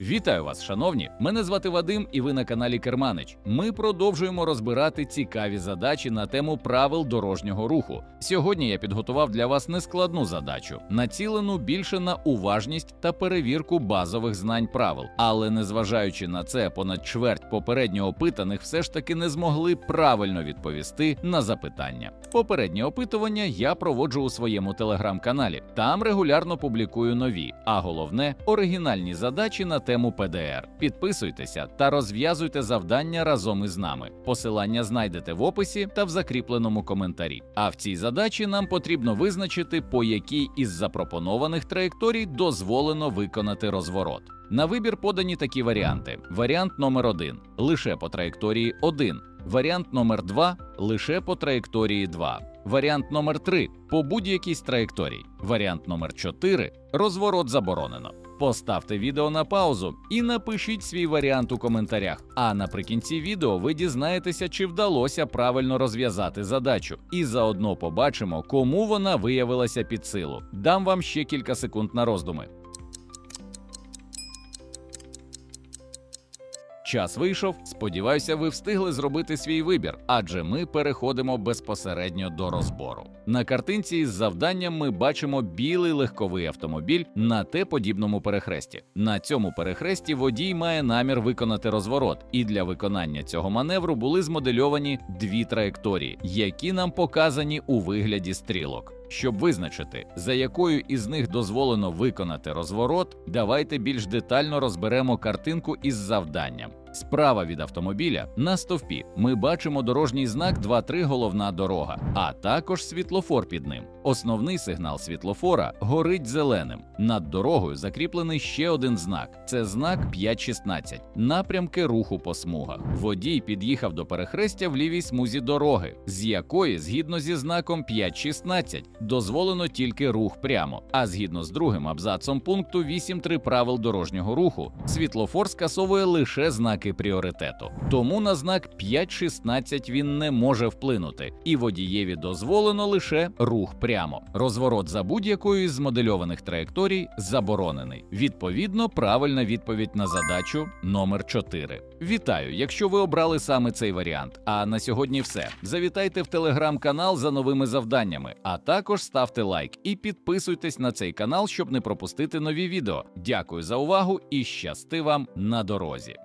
Вітаю вас, шановні! Мене звати Вадим, і ви на каналі Керманич. Ми продовжуємо розбирати цікаві задачі на тему правил дорожнього руху. Сьогодні я підготував для вас нескладну задачу, націлену більше на уважність та перевірку базових знань правил. Але незважаючи на це, понад чверть попередньо опитаних все ж таки не змогли правильно відповісти на запитання. Попереднє опитування я проводжу у своєму телеграм-каналі. Там регулярно публікую нові, а головне оригінальні задачі на тему ПДР. Підписуйтеся та розв'язуйте завдання разом із нами. Посилання знайдете в описі та в закріпленому коментарі. А в цій задачі нам потрібно визначити, по якій із запропонованих траєкторій дозволено виконати розворот. На вибір подані такі варіанти: варіант номер 1 лише по траєкторії 1, варіант номер 2 лише по траєкторії 2, варіант номер 3 по будь-якій з траєкторій, варіант номер 4 розворот заборонено. Поставте відео на паузу і напишіть свій варіант у коментарях. А наприкінці відео ви дізнаєтеся, чи вдалося правильно розв'язати задачу, і заодно побачимо, кому вона виявилася під силу. Дам вам ще кілька секунд на роздуми. Час вийшов. Сподіваюся, ви встигли зробити свій вибір, адже ми переходимо безпосередньо до розбору. На картинці із завданням ми бачимо білий легковий автомобіль на Т-подібному перехресті. На цьому перехресті водій має намір виконати розворот, і для виконання цього маневру були змодельовані дві траєкторії, які нам показані у вигляді стрілок. Щоб визначити, за якою із них дозволено виконати розворот, давайте більш детально розберемо картинку із завданням. Справа від автомобіля на стовпі ми бачимо дорожній знак 2.3 головна дорога, а також світлофор під ним. Основний сигнал світлофора горить зеленим. Над дорогою закріплений ще один знак: це знак 5.16 – напрямки руху по смугах. Водій під'їхав до перехрестя в лівій смузі дороги, з якої, згідно зі знаком 5.16, дозволено тільки рух прямо. А згідно з другим абзацом пункту 8.3 правил дорожнього руху, світлофор скасовує лише знаки пріоритету. Тому на знак 5.16 він не може вплинути, і водієві дозволено лише рух прямо. Розворот за будь-якою із змодельованих траєкторій заборонений. Відповідно, правильна відповідь на задачу номер 4. Вітаю! Якщо ви обрали саме цей варіант. А на сьогодні все. Завітайте в телеграм-канал за новими завданнями, а також ставте лайк і підписуйтесь на цей канал, щоб не пропустити нові відео. Дякую за увагу і щасти вам на дорозі.